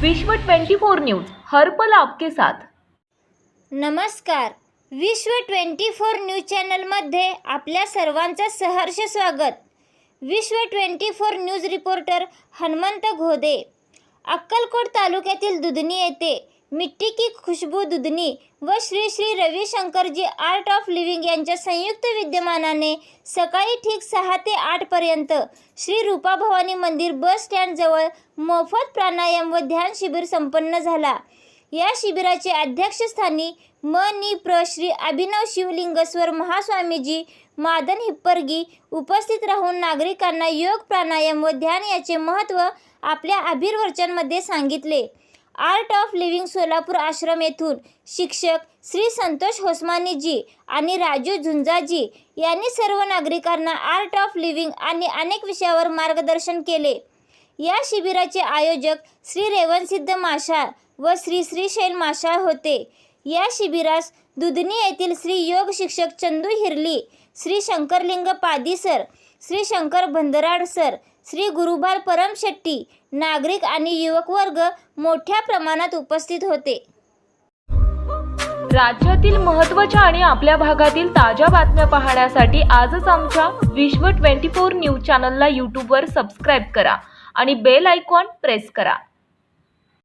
विश्व 24 न्यूज हर पल आपके साथ. नमस्कार. विश्व ट्वेंटी फोर न्यूज चॅनलमध्ये आपल्या सर्वांचं सहर्ष स्वागत. विश्व twenty four news reporter Hanumant Ghode. Akkalkot तालुक्यातील दुधनी येथे मिट्टी की खुशबू दुधनी व Shri Shri Ravishankarji Art of Living यांच्या संयुक्त विद्यमानाने सकाळी ठीक सहा ते आठपर्यंत श्री रूपा भवानी मंदिर बस स्टँडजवळ मोफत प्राणायाम व ध्यान शिबिर संपन्न झाला. या शिबिराचे अध्यक्षस्थानी म नि प्र श्री अभिनव शिवलिंगस्वर महास्वामीजी मादन हिप्परगी उपस्थित राहून नागरिकांना योग प्राणायाम व ध्यान याचे महत्त्व आपल्या अभिर्वचनमध्ये सांगितले. Art of living Solapur Ashram येथून शिक्षक श्री संतोष होसमानीजी आणि राजू झुंजाजी यांनी सर्व नागरिकांना आर्ट ऑफ लिव्हिंग आणि अनेक विषयावर मार्गदर्शन केले. या शिबिराचे आयोजक श्री रेवणसिद्ध माशाळ व श्री श्रीशैल माशाळ होते. या शिबिरास दुधनी येथील श्री योग शिक्षक चंदू हिरली श्री शंकरलिंग पादी सर श्री शंकर भंदराड सर श्री गुरुबाल परम शेट्टी नागरिक आणि युवक वर्ग मोठ्या प्रमाणात उपस्थित होते. राज्यातील महत्त्वाच्या आणि आपल्या भागातील ताज्या बातम्या पाहण्यासाठी आजच आमच्या विश्व 24 न्यूज चॅनलला यूट्यूबवर सबस्क्राईब करा आणि बेल आयकॉन प्रेस करा.